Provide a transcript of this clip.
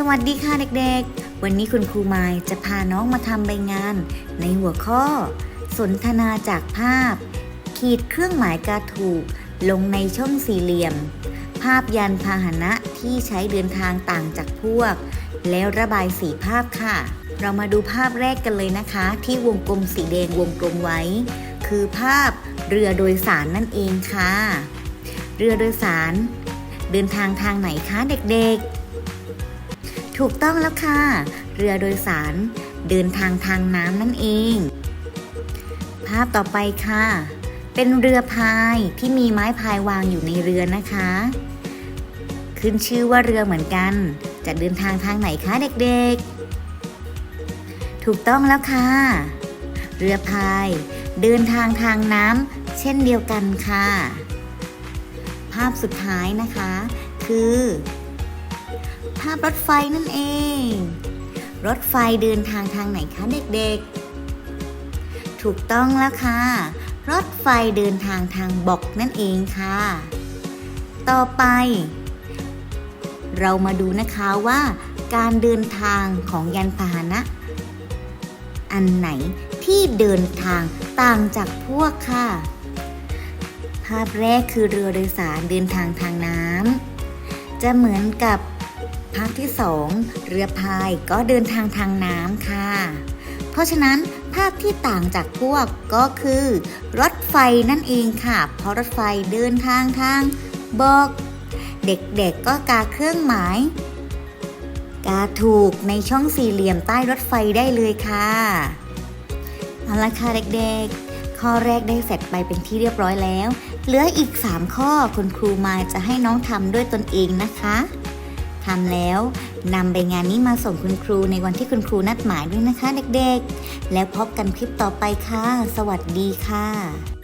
สวัสดีค่ะเด็กๆ วันนี้คุณครูไมายจะพาน้องมาทำใบงาน ในหัวข้อ สนทนาจากภาพ ขีดเครื่องหมายกาถูก ลงในช่องสี่เหลี่ยม ภาพยานพาหนะที่ใช้เดินทางต่างจากพวก แล้วระบายสีภาพค่ะ เรามาดูภาพแรกกันเลยนะคะ ที่วงกลมสีแดงวงกลมไว้ คือภาพเรือโดยสารนั่นเองค่ะ เรือโดยสาร เดินทางทางไหนคะเด็กๆ ถูกต้องแล้วค่ะ เรือโดยสาร เดินทางทางน้ำนั่นเอง ภาพต่อไปค่ะ เป็นเรือพายที่มีไม้พายวางอยู่ในเรือนะคะ ขึ้นชื่อว่าเรือเหมือนกัน จะเดินทางทางไหนคะเด็กๆ ถูกต้องแล้วค่ะ เรือพาย เดินทางทางน้ำเช่นเดียวกันค่ะ ภาพสุดท้ายนะคะ คือาพรถไฟนั่นเอง รถไฟเดินทางทางไหนคะเด็กๆ ถูกต้องแล้วค่ะ รถไฟเดินทางทางบกนั่นเองค่ะ ต่อไป เรามาดูนะคะว่าการเดินทางของยานพาหนะ อันไหนที่เดินทางต่างจากพวกค่ะ ภาพแรกคือเรือโดยสารเดินทางทางน้ำจะเหมือนกับ ภาพที่สองเรือพายก็เดินทางทางน้ำค่ะ เพราะฉะนั้นภาพที่ต่างจากพวกก็คือ รถไฟนั่นเองค่ะ เพราะรถไฟเดินทางทางบก เด็กๆก็กาเครื่องหมาย กาถูกในช่องสี่เหลี่ยมใต้รถไฟได้เลยค่ะเอาละค่ะเด็กๆ ข้อแรกได้เสร็จไปเป็นที่เรียบร้อยแล้ว เหลืออีก 3 ข้อคุณครูมาจะให้น้องทำด้วยตนเองนะคะ ทำแล้วนำใบงานนี้มาส่งคุณครูในวันที่คุณครูนัดหมายด้วยนะคะเด็กๆ แล้วพบกันคลิปต่อไปค่ะ สวัสดีค่ะ